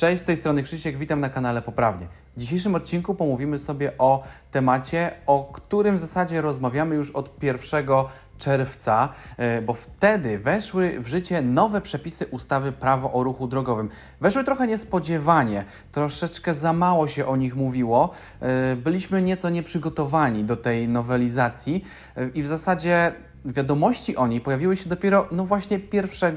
Cześć, z tej strony Krzysiek, witam na kanale Poprawnie. W dzisiejszym odcinku pomówimy sobie o temacie, o którym w zasadzie rozmawiamy już od 1 czerwca, e, bo wtedy weszły w życie nowe przepisy ustawy Prawo o ruchu drogowym. Weszły trochę niespodziewanie, troszeczkę za mało się o nich mówiło. E, Byliśmy nieco nieprzygotowani do tej nowelizacji e, i w zasadzie wiadomości o niej pojawiły się dopiero, no właśnie 1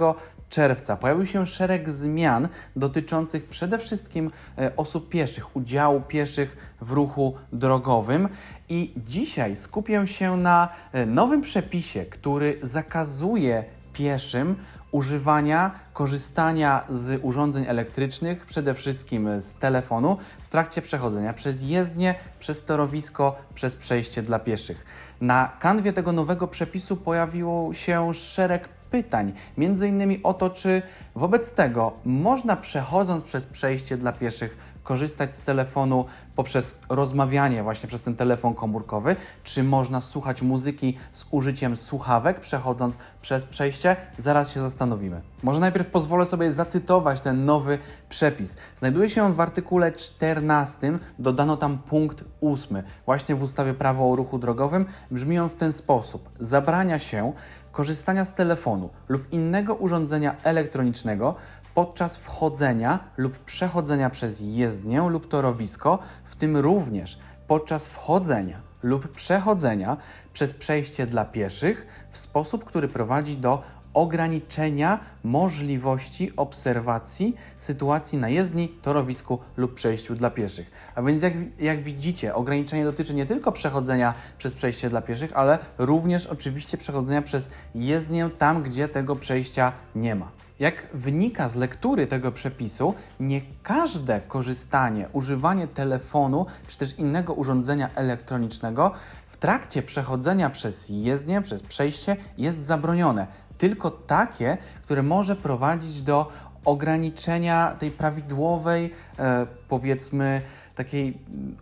czerwca pojawił się szereg zmian dotyczących przede wszystkim e, osób pieszych, udziału pieszych w ruchu drogowym. I dzisiaj skupię się na e, nowym przepisie, który zakazuje pieszym używania, korzystania z urządzeń elektrycznych, przede wszystkim z telefonu, w trakcie przechodzenia przez jezdnię, przez torowisko, przez przejście dla pieszych. Na kanwie tego nowego przepisu pojawiło się szereg pytań, między innymi o to, czy wobec tego można przechodząc przez przejście dla pieszych korzystać z telefonu poprzez rozmawianie właśnie przez ten telefon komórkowy, czy można słuchać muzyki z użyciem słuchawek przechodząc przez przejście? Zaraz się zastanowimy. Może najpierw pozwolę sobie zacytować ten nowy przepis. Znajduje się on w artykule 14, dodano tam punkt 8. Właśnie w ustawie Prawo o ruchu drogowym brzmi on w ten sposób. Zabrania się korzystania z telefonu lub innego urządzenia elektronicznego podczas wchodzenia lub przechodzenia przez jezdnię lub torowisko, w tym również podczas wchodzenia lub przechodzenia przez przejście dla pieszych w sposób, który prowadzi do ograniczenia możliwości obserwacji sytuacji na jezdni, torowisku lub przejściu dla pieszych. A więc jak, jak widzicie, ograniczenie dotyczy nie tylko przechodzenia przez przejście dla pieszych, ale również oczywiście przechodzenia przez jezdnię tam, gdzie tego przejścia nie ma. Jak wynika z lektury tego przepisu, nie każde korzystanie, używanie telefonu czy też innego urządzenia elektronicznego w trakcie przechodzenia przez jezdnię, przez przejście jest zabronione. Tylko takie, które może prowadzić do ograniczenia tej prawidłowej, e, powiedzmy, takiej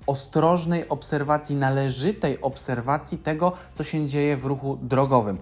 ostrożnej obserwacji, należytej obserwacji tego, co się dzieje w ruchu drogowym.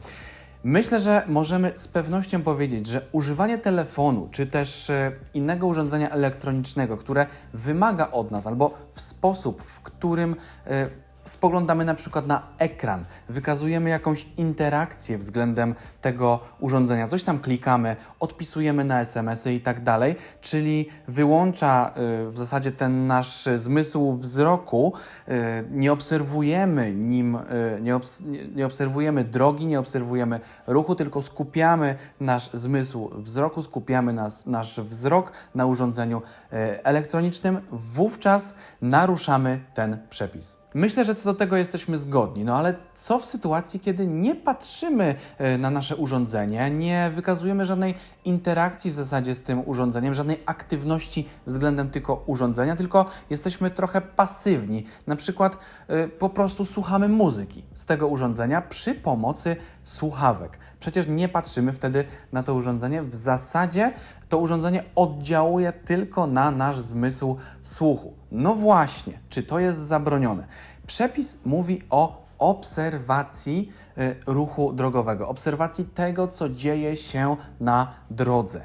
Myślę, że możemy z pewnością powiedzieć, że używanie telefonu czy też e, innego urządzenia elektronicznego, które wymaga od nas albo w sposób, w którym e, spoglądamy na przykład na ekran, wykazujemy jakąś interakcję względem tego urządzenia, coś tam klikamy, odpisujemy na SMS-y i tak dalej, czyli wyłącza y, w zasadzie ten nasz zmysł wzroku, y, nie obserwujemy nim, y, nie, obs nie- obserwujemy drogi, nie obserwujemy ruchu, tylko skupiamy nasz zmysł wzroku, skupiamy nas, nasz wzrok na urządzeniu elektronicznym, wówczas naruszamy ten przepis. Myślę, że co do tego jesteśmy zgodni, no ale co w sytuacji, kiedy nie patrzymy e, na nasze urządzenie, nie wykazujemy żadnej interakcji w zasadzie z tym urządzeniem, żadnej aktywności względem tylko urządzenia, tylko jesteśmy trochę pasywni. Na przykład e, po prostu słuchamy muzyki z tego urządzenia przy pomocy słuchawek. Przecież nie patrzymy wtedy na to urządzenie. W zasadzie to urządzenie oddziałuje tylko na nasz zmysł słuchu. No właśnie, czy to jest zabronione? Przepis mówi o obserwacji y, ruchu drogowego, obserwacji tego, co dzieje się na drodze.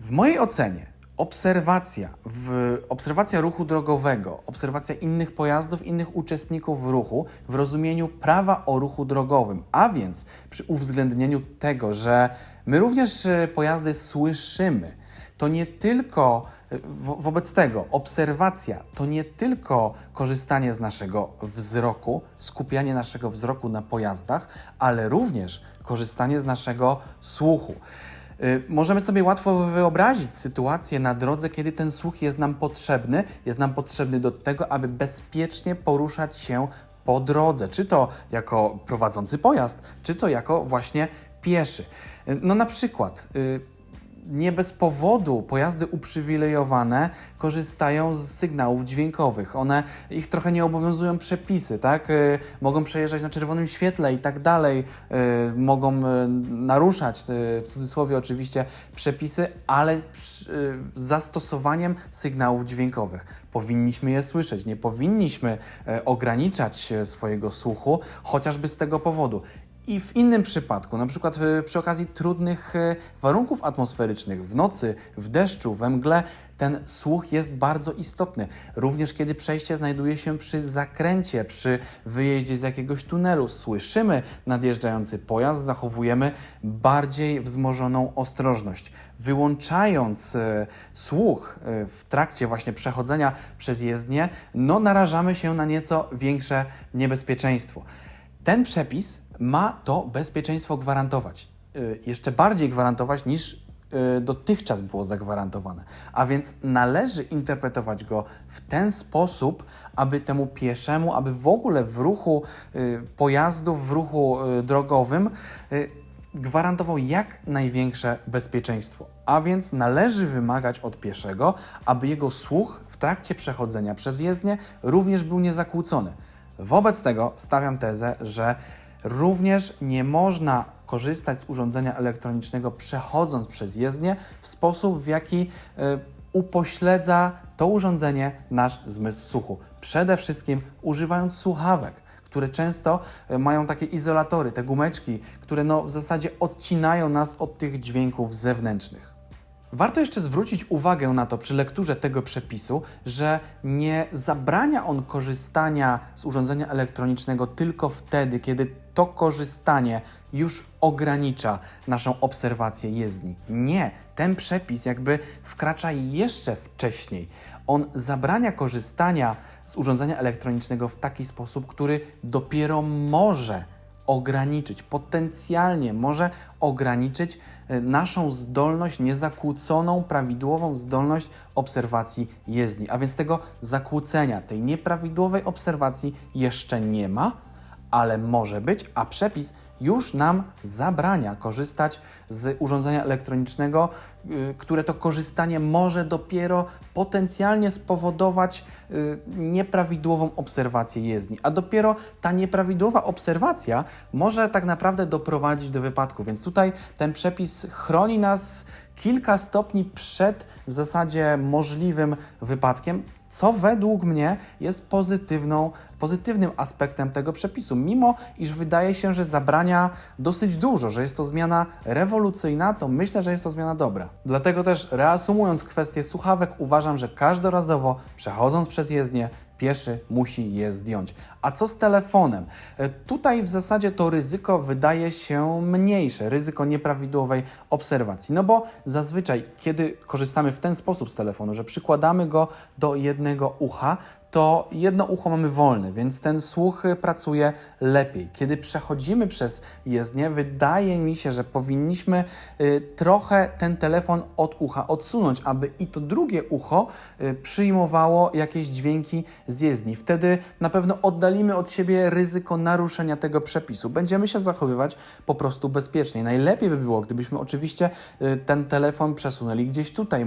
W mojej ocenie obserwacja, w, obserwacja ruchu drogowego, obserwacja innych pojazdów, innych uczestników ruchu w rozumieniu prawa o ruchu drogowym, a więc przy uwzględnieniu tego, że my również e, pojazdy słyszymy, to nie tylko e, wo- wobec tego obserwacja to nie tylko korzystanie z naszego wzroku, skupianie naszego wzroku na pojazdach, ale również korzystanie z naszego słuchu. Y, Możemy sobie łatwo wyobrazić sytuację na drodze, kiedy ten słuch jest nam potrzebny, jest nam potrzebny do tego, aby bezpiecznie poruszać się po drodze, czy to jako prowadzący pojazd, czy to jako właśnie pieszy. Y, No na przykład y, nie bez powodu pojazdy uprzywilejowane korzystają z sygnałów dźwiękowych. One, ich trochę nie obowiązują przepisy, tak? Y, mogą przejeżdżać na czerwonym świetle i tak dalej, y, mogą y, naruszać, w cudzysłowie oczywiście, przepisy, ale z zastosowaniem sygnałów dźwiękowych. Powinniśmy je słyszeć, nie powinniśmy ograniczać swojego słuchu, chociażby z tego powodu. I w innym przypadku, na przykład y, przy okazji trudnych y, warunków atmosferycznych, w nocy, w deszczu, we mgle, ten słuch jest bardzo istotny. Również kiedy przejście znajduje się przy zakręcie, przy wyjeździe z jakiegoś tunelu, słyszymy nadjeżdżający pojazd, zachowujemy bardziej wzmożoną ostrożność. Wyłączając e, słuch e, w trakcie właśnie przechodzenia przez jezdnię, no narażamy się na nieco większe niebezpieczeństwo. Ten przepis ma to bezpieczeństwo gwarantować. Y, Jeszcze bardziej gwarantować niż y, dotychczas było zagwarantowane. A więc należy interpretować go w ten sposób, aby temu pieszemu, aby w ogóle w ruchu y, pojazdów, w ruchu drogowym gwarantował jak największe bezpieczeństwo. A więc należy wymagać od pieszego, aby jego słuch w trakcie przechodzenia przez jezdnię również był niezakłócony. Wobec tego stawiam tezę, że również nie można korzystać z urządzenia elektronicznego przechodząc przez jezdnię w sposób, w jaki y, upośledza to urządzenie nasz zmysł słuchu. Przede wszystkim używając słuchawek, które często y, mają takie izolatory, te gumeczki, które no, w zasadzie odcinają nas od tych dźwięków zewnętrznych. Warto jeszcze zwrócić uwagę na to przy lekturze tego przepisu, że nie zabrania on korzystania z urządzenia elektronicznego tylko wtedy, kiedy to korzystanie już ogranicza naszą obserwację jezdni. Nie, ten przepis jakby wkracza jeszcze wcześniej. On zabrania korzystania z urządzenia elektronicznego w taki sposób, który dopiero może ograniczyć, potencjalnie może ograniczyć naszą zdolność, niezakłóconą, prawidłową zdolność obserwacji jezdni. A więc tego zakłócenia, tej nieprawidłowej obserwacji jeszcze nie ma, ale może być, a przepis już nam zabrania korzystać z urządzenia elektronicznego, y, które to korzystanie może dopiero potencjalnie spowodować y, nieprawidłową obserwację jezdni. A dopiero ta nieprawidłowa obserwacja może tak naprawdę doprowadzić do wypadku. Więc tutaj ten przepis chroni nas kilka stopni przed w zasadzie możliwym wypadkiem, co według mnie jest pozytywną, pozytywnym aspektem tego przepisu, mimo iż wydaje się, że zabrania dosyć dużo, że jest to zmiana rewolucyjna, to myślę, że jest to zmiana dobra. Dlatego też reasumując kwestię słuchawek, uważam, że każdorazowo przechodząc przez jezdnię, pieszy musi je zdjąć. A co z telefonem? E, Tutaj w zasadzie to ryzyko wydaje się mniejsze, ryzyko nieprawidłowej obserwacji. No bo zazwyczaj, kiedy korzystamy w ten sposób z telefonu, że przykładamy go do jednego ucha, to jedno ucho mamy wolne, więc ten słuch pracuje lepiej. Kiedy przechodzimy przez jezdnię, wydaje mi się, że powinniśmy y, trochę ten telefon od ucha odsunąć, aby i to drugie ucho y, przyjmowało jakieś dźwięki z jezdni. Wtedy na pewno oddalimy od siebie ryzyko naruszenia tego przepisu. Będziemy się zachowywać po prostu bezpiecznie. Najlepiej by było, gdybyśmy oczywiście y, ten telefon przesunęli gdzieś tutaj,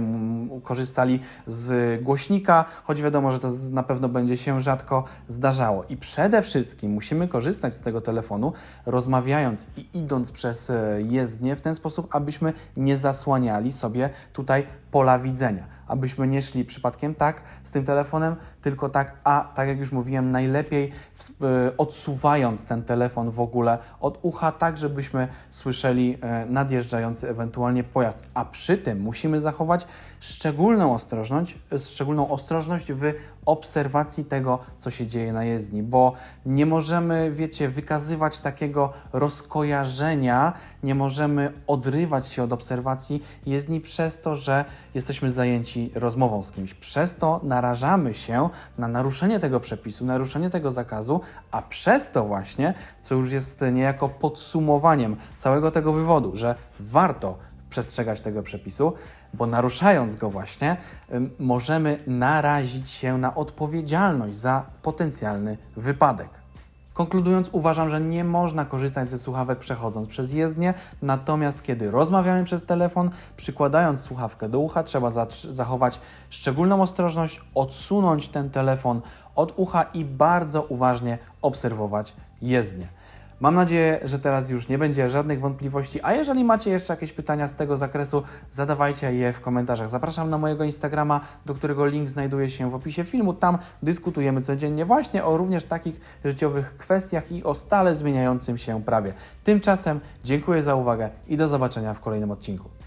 korzystali z głośnika, choć wiadomo, że to z- na pewno będzie się rzadko zdarzało. I przede wszystkim musimy korzystać z tego telefonu, rozmawiając i idąc przez e, jezdnię w ten sposób, abyśmy nie zasłaniali sobie tutaj pola widzenia. Abyśmy nie szli przypadkiem tak z tym telefonem, tylko tak, a tak jak już mówiłem, najlepiej e, odsuwając ten telefon w ogóle od ucha, tak żebyśmy słyszeli e, nadjeżdżający ewentualnie pojazd. A przy tym musimy zachować szczególną ostrożność, szczególną ostrożność w obserwacji tego, co się dzieje na jezdni, bo nie możemy, wiecie, wykazywać takiego rozkojarzenia, nie możemy odrywać się od obserwacji jezdni przez to, że jesteśmy zajęci rozmową z kimś. Przez to narażamy się na naruszenie tego przepisu, naruszenie tego zakazu, a przez to właśnie, co już jest niejako podsumowaniem całego tego wywodu, że warto przestrzegać tego przepisu, bo naruszając go właśnie, możemy narazić się na odpowiedzialność za potencjalny wypadek. Konkludując, uważam, że nie można korzystać ze słuchawek przechodząc przez jezdnię, natomiast kiedy rozmawiamy przez telefon, przykładając słuchawkę do ucha, trzeba zachować szczególną ostrożność, odsunąć ten telefon od ucha i bardzo uważnie obserwować jezdnię. Mam nadzieję, że teraz już nie będzie żadnych wątpliwości, a jeżeli macie jeszcze jakieś pytania z tego zakresu, zadawajcie je w komentarzach. Zapraszam na mojego Instagrama, do którego link znajduje się w opisie filmu. Tam dyskutujemy codziennie właśnie o również takich życiowych kwestiach i o stale zmieniającym się prawie. Tymczasem dziękuję za uwagę i do zobaczenia w kolejnym odcinku.